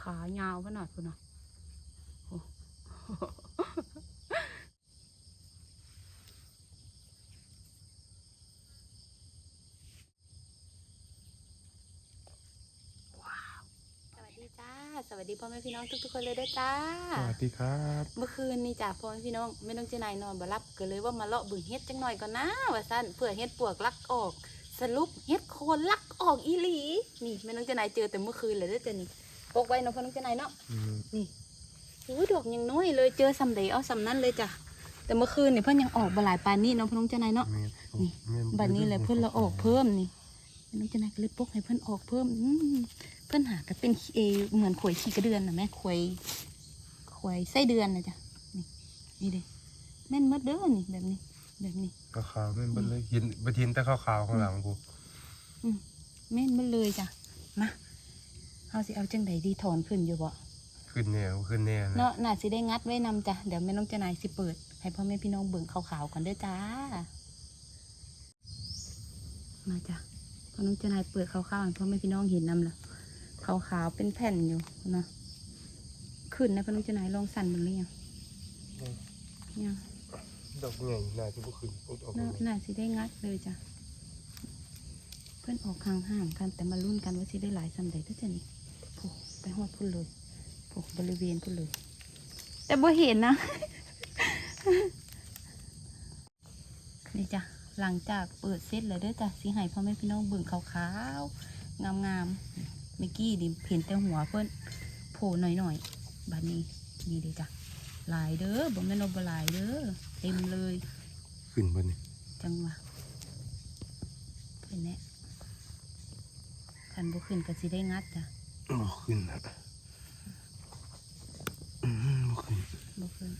ขายาวขนาดพุ่นน่ะโอ้ว้าวสวัสดีจ้าสวัสดีพ่อแม่พี่น้องทุกๆคนเลยด้วยจ้า สวัสดีครับ เมื่อคืนนี่จ้าพ่อแม่พี่น้องไม่ต้องเจานายนอนบ่รับก็เลยว่ามาเลาะบึงเฮ็ดจังหน่อยก่อนนะว่าสั้นเผื่อเฮ็ดปวกลักออก สรุปเฮ็ดโคนลักออกอีหลี นี่ไม่ต้องเจานายเจอแต่เมื่อคืนเลยเด้อจ้ะนี่ ปกไว้เนาะพ่อน้องเจานายเนาะอืมนี่อุ้ยดอกยังน้อยเลยเจอสำเดเอาสำนั้นเลยจ้ะแต่เมื่อคืนนี่เพิ่นยังออกบ่หลายปานนี้เนาะพ่อน้องเจานายเนาะแม่นนี่แม่บัดนี้แหละเพิ่นละออกเพิ่มนี่แม่น้องเจานายก็เลยปกให้เพิ่นออกเพิ่มอืมเพิ่นหาก็เป็นเอเหมือนขวยขี้กระเดือนน่ะแม่ขวยขวยไส้เดือนน่ะจ้ะนี่นี่เด้แม่นหมดเด้อนี่แบบนี้ แบบนี้ขาวๆแม่นเบ่เลยเห็นบ่เห็นแต่ขาวๆข้างหลังกูแม่นหมดเลยจ้ะมา เฮาสิเอาจังใดดีถอนขึ้นอยู่บ่ขึ้นแน่ขึ้นแน่นะเนาะน่าสิได้งัดไว้นำจ้ะเดี๋ยวแม่น้องเจานายสิเปิด ให้พ่อแม่พี่น้องเบิ่งขาวๆกันเด้อจ้า มาจ้ะพ่อน้องเจานายเปิดขาวๆให้พ่อแม่พี่น้องเห็นนำละขาวๆเป็นแผ่นอยู่เนาะขึ้นนะพ่อน้องเจานายลองสั่นมันหรือยังยังดอกใหญ่น่าจะบ่ขึ้นออกน่าน่าสิได้งัดเลยจ้ะเพื่อนออกห่างๆกันแต่มาลุ้นกันว่าสิได้หลายสำใดเด้อจ้ะนี่ โอ้ไปหอดพุ่นเลยโอ้บริเวณพุ่นเลย แต่บ่เห็นนะ นี่จ้ะหลังจากเปิดเซตเลยเด้อจ้ะสิให้พ่อแม่พี่น้องเบิ่งขาวๆ งามๆเมื่อกี้ดิเห็นแต่หัวเพิ่นโผล่หน่อยๆบัดนี้นี่เด้อจ้ะหลายเด้อบ่แม่นว่าบ่หลายเด้อเต็มเลย ขึ้นบ่นี่จังหวะเพิ่นแน่คันบ่ขึ้นก็สิได้งัดจ้ะ บ่ขึ้นนะอืมบ่ขึ้นบ่ขึ้น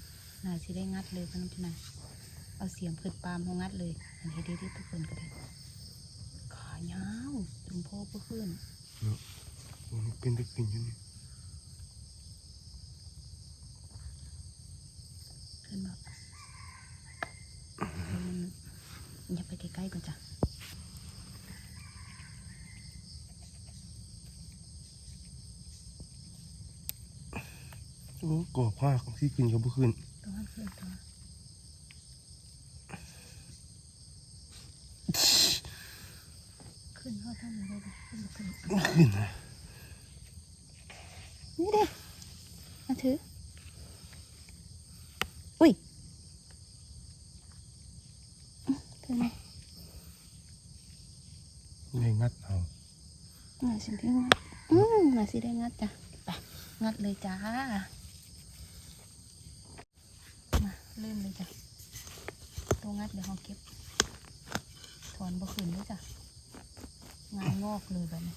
น่าสิได้งัดเลยพนักงานเอาเสียมขึ้นปาล์มเฮางัดเลยอันนี้ดีๆทุกคนก็ได้ขายาวจุมโพบ่ขึ้นเนาะมันเป็นตะขึ้นอยู่นี่ขึ้นบ่อืมอย่าไปใกล้ๆก่อนจ้ะ โอ้กอบผ้าของที่ขึ้นก็บ่ขึ้นตัวมันขึ้นตัวขึ้นเฮาทำได้บ่ขึ้นบ่ขึ้นบ่ขึ้นนะนี่เด้มาถือ อุ้ยอื้อถือไหมได้งัดเอามาสิได้งัดอืมมาสิได้งัดจ้ะไปงัดเลยจ้า มา เริ่มเลยจ้ะตัวงัดเดี๋ยวเราเก็บ ถอนบ่ขึ้นด้วยจ้ะ งานงอกเลยแบบนี้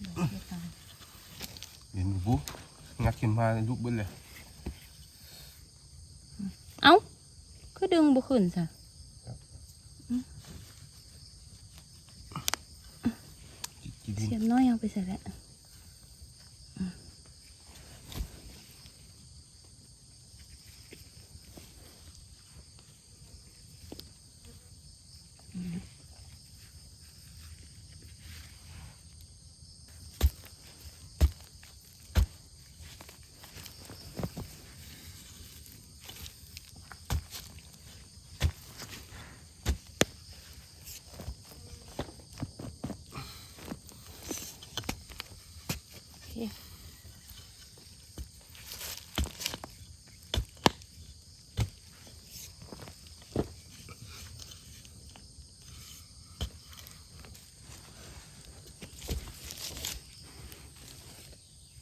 เดี๋ยวเก็บตามเห็นบ่งัดขึ้นมาลุกเบิดเลย เอ้าก็ดึงบ่ขึ้นจ้ะจิดินเสียบน้อยเอาไปใส่แล้วโอเค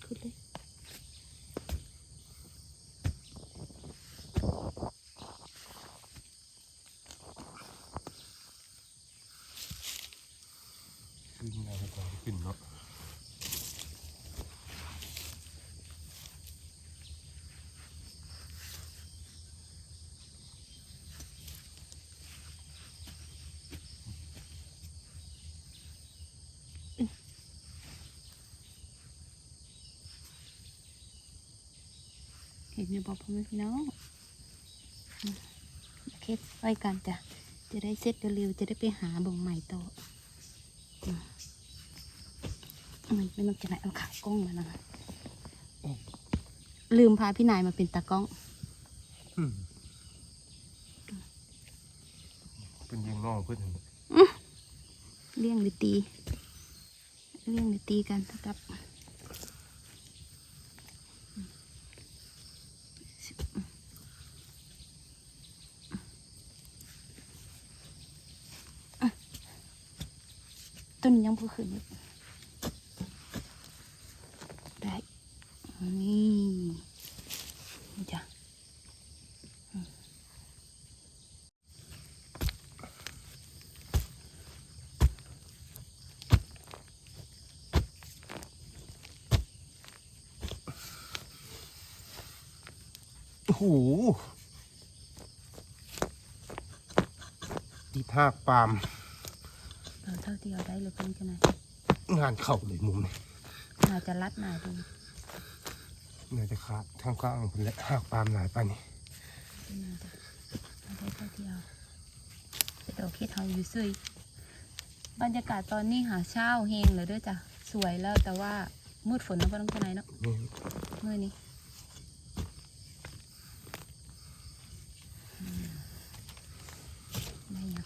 ขึ้นเลย ขึ้นมาแล้วก็ขึ้นเนาะ เห็นอยู่บอกพ่อแม่พี่น้องอืมโอเคไว้กันจ้ะจะได้เสร็จเร็วๆจะได้ไปหาบ่งใหม่ต่ออืมนี่มันจะไหนเอาขากล้องมานะลืมพาพี่นายมาเป็นตากล้องอืมเป็นยิงน้องเพื่อนเห็นไหมเลี้ยงหรือตี เลี้ยงหรือตีกันนะครับ นี้ยังพูขึ้นอยู่ได้นี่จ้ะโอ้โหดีทากปาม ท่าที่เอาได้เลยเพิ่นกันนงานเข่าเลยมุมนี้อาจะรัดหนาดูน่าจะขาดทางกลางเป็นและหากปามหลายปานนี้เป็นไงจ้ะเอาได้เท่าที่เอาแต่ดอกเฮ็ดเฮาอยู่ซุยบรรยากาศตอนนี้หาเช้าเฮงเลยด้อจ้ะสวยแล้วแต่ว่ามืดฝนนะบ่ต้องไปไหนเนาะมื้อนี้อืมได้ยัง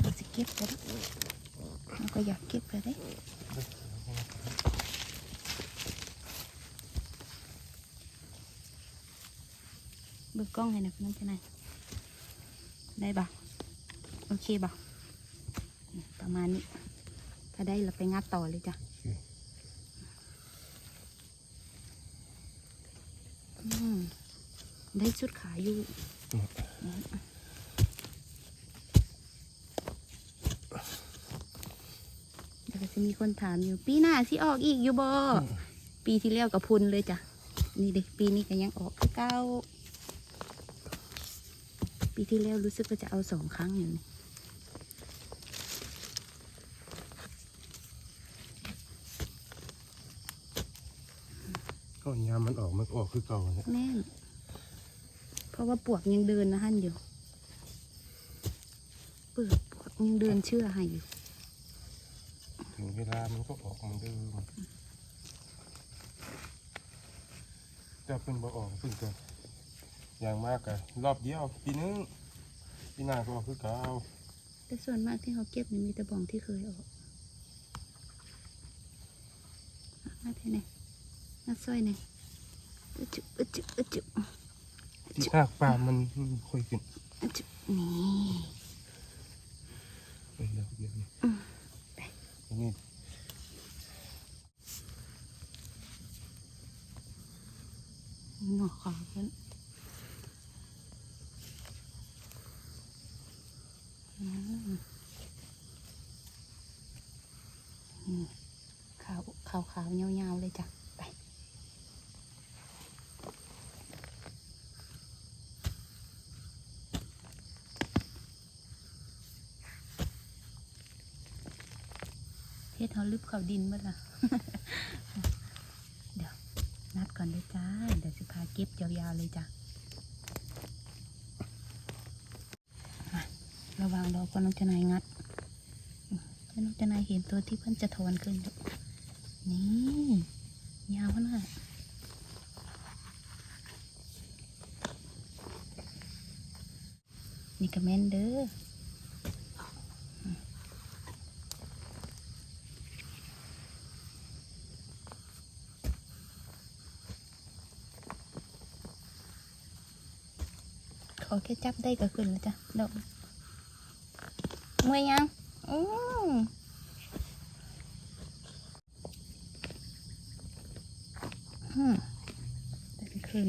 เราสิเก็บไปเด้ ก็อยากเก็บเลยเด้เบิกกล้องให้หนะพี่น้องจะไหนได้บ่โอเคบ่ประมาณนี้ ถ้าได้เราไปงัดต่อเลยจ้ะได้ชุดขายอยู่เดี๋ยวก็จะ มีคนถามอยู่ ปีหน้าสิออกอีกอยู่บ่ปีที่แล้วกับพุนเลยจ้ะ นี่เด็กปีนี้ก็ยังออกคือเก้า ปีที่แล้วรู้สึกว่าจะเอาสองครั้งอยู่นี่ก็ยามมันออกมันก็ออกคือเก่าเนี่ยแม่นเพราะว่าปวกยังเดินนะฮั่นอยู่เปิดปวกยังเดินเชื่อให้อยู่ถึง เวลามันก็ออกเหมันเดิมแต่เพิ่นบ่ออกเพิ่นก็อย่างมากก็รอบเดียวปีนึงปีหน้าก็ออกคือเก่าแต่ส่วนมากที่เขาเก็บนี่มีแต่บองที่เคยออกอะมาเท่ไหนมาซอยไหนอึจุอึจุอึจุที่หากปาล์มมันมันค่อยขึ้นอึจุนี่ไปแล้วเดียวนี่ อืม อันนี้ หนอขาวเพิ่นอืมอืม ขาวขาวขาวยาวๆเลยจ้ะไปเพชรเขาลึบเขาดินเมื่อละเดี๋ยวนัดก่อนเลยจ้า เดี๋ยวสิพาเก็บยาวๆเลยจ้ะระวังรอก่อนน้องเจนายงัด ให้น้องเจนายเห็นตัวที่เพิ่นจะทอนขึ้นดูนี่ยาวขนาดนี่ก็แม่นเด้อขอแค่จับได้ก็ขึ้นแล้วจ้ะดอกมวยยัง อืมอืมได้ขึ้น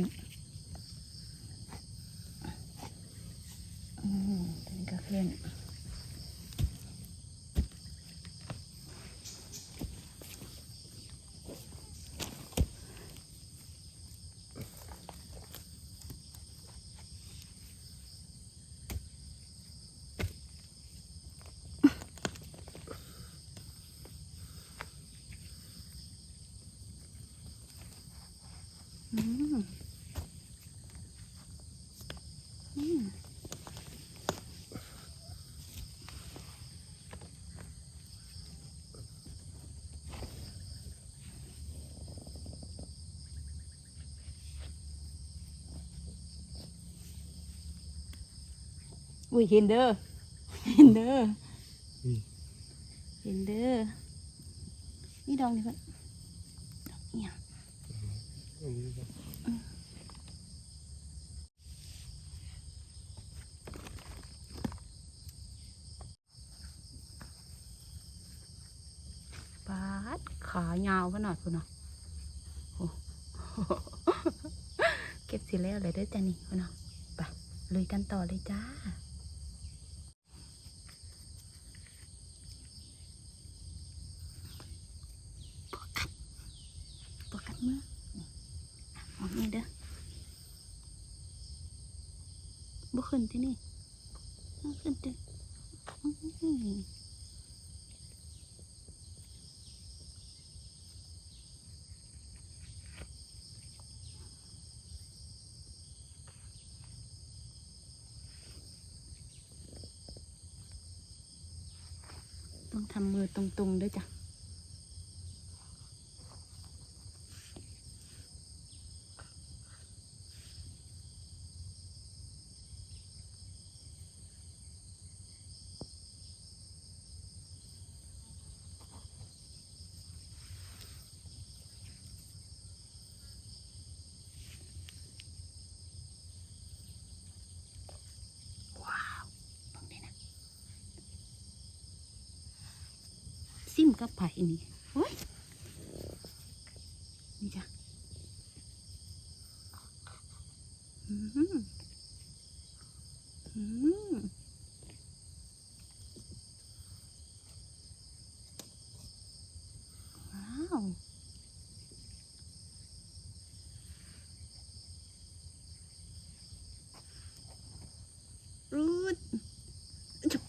อุ้ยเห็นเด้อเห็นเด้อเห็นเด้อนี่ดองนี่เพื่อนดอกเนี่ย ปาดขายาวขนาดพุ่นน่ะโอ้เก็บสิแล้วเลยด้อจ้ะนี่พุ่นน่ะไปลุยกันต่อเลยจ้า ปวกกัดปวกกัดมือนี่อะเอานี่เด้อ้นที่นี่บ่ขึ้นที่ต้องทำมือตรงๆด้วยจ้ะ ว้าวตรงนี้นะ ซิม กับไผ่นี่โอ้ยนี่จ้ะอืมอืมว้าวรูดจุ๊บ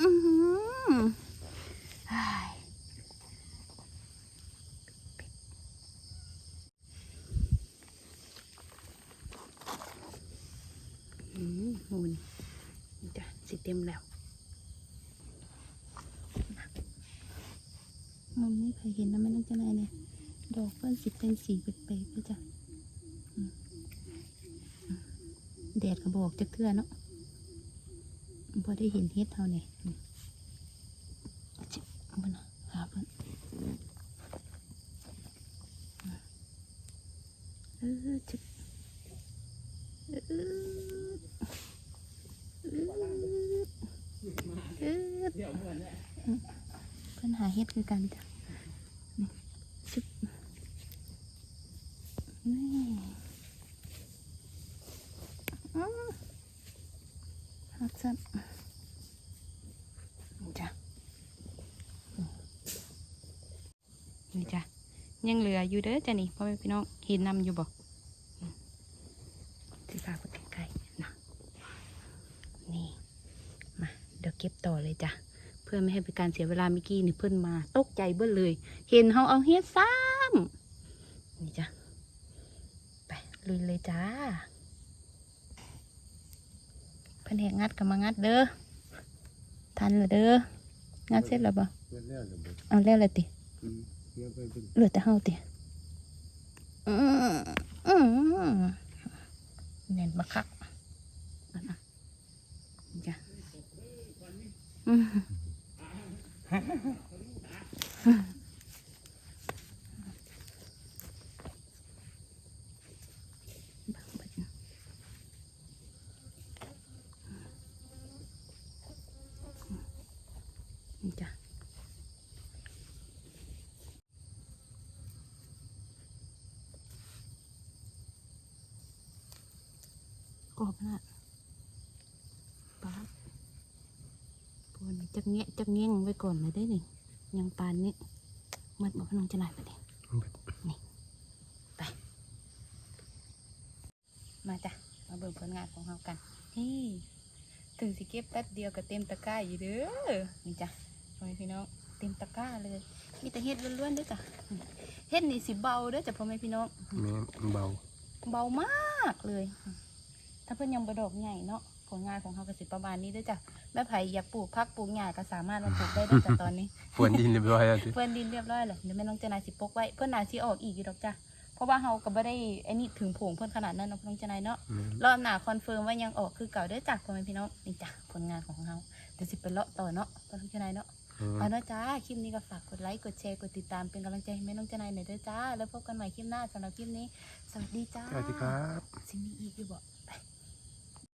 อือหือไอ้ายอืมมูนนี่จ้ะ สิเต็มแล้วมันไม่เคยเห็นนะไม่ต้องจะไหนเนี่ยดอกเพิ่นสิเป็นสีเป๊ะๆเลยจ้ะแดดก็บอกจะเกลือเนาะพอได้เห็นเฮ็ดเท่าเนี่ยจิบเอามานะหาเพิ่นเออจิบเออเออเออ เพิ่นหาเฮ็ดคือกันจ้ะนี่จิบนี่อืมฮักซับจ้ะนี่จ้ะยังเหลืออยู่เด้อจ้ะนี่พ่อแม่พี่น้องเห็นนำอยู่บ่อืมสิพาไปใกล้ๆนะนี่ มา เดี๋ยวเก็บต่อเลยจ้ะ เพื่อไม่ให้เป็นการเสียเวลาเมื่อกี้นี่เพิ่นมาตกใจเบิ้ลเลย เห็นเฮาเอาเฮ็ดซ้ำนี่จ้ะไปลุยเลยจ้าแผนกงัดกับมางัดเด้อทันเหรอเด้องัดเสร็จแล้วบ่เอนแล้วเอกเอาแล้วเลยติเลือนไปเป็นเหลือแต่เฮาติอืมอืมแน่นบักคักอานะจ้ะอืม Mm-hmm. จักเงี้ยจักเงี้ยงไว้ก่อนเลยได้นี่ยังปานนี้มัดบอกน้องจะไหนไปดินี่ไป มาจ้ะมาเบิ่งผลงานของเรากันนี่ถึงสิเก็บแป๊บเดียวก็เต็มตะกร้าอยู่เด้อนี่จ้ะพ่อแม่พี่น้องเต็มตะกร้าเลย มีแต่เฮ็ดล้วนๆเด้อจ้ะเฮ็ดนี่สิเบาเด้อจ้ะพ่อแม่พี่น้องแม่นเบา เบามากเลย ถ้าเพิ่นยังบดอกใหญ่เนาะ ผลงานของเขาก็สิประมาณนี้เด้วยจ้ะแม่ไผ่อยากปลูกพักปลูกหญ้าก็สามารถมาปลูกได้เด้วยจ้ะตอนนี้ฝนดินเรียบร้อยแล้วสิเพื่อนดินเรียบร้อยเลยเดี๋ยวแม่น้องเจนายสิปกไว้เพื่อนนาสิออกอีกอยู่ดอกจ้ะเพราะว่าเฮาก็บ่ได้ไอ้นี่ถึงผงเพื่อนขนาดนั้นเนาะน้องเจนายเนาะอืมรอบหน้าคอนเฟิร์มว่ายังออกคือเก่าเด้อจ้ะพ่อแม่พี่น้องนี่จ้ะผลงานของเฮาเดี๋ยวสิไปเลาะต่อเนาะพ่อน้องเจนายเนาะ อืม เอาเนาะจ้า คลิปนี้ก็ฝากกดไลค์ กดแชร์ กดติดตามเป็นกำลังใจให้แม่น้องเจนายหน่อยเด้อจ้า แล้วพบกันใหม่คลิปหน้าสำหรับคลิปนี้ สวัสดีจ้าสวัสดีครับ สิมีอีกอยู่บ่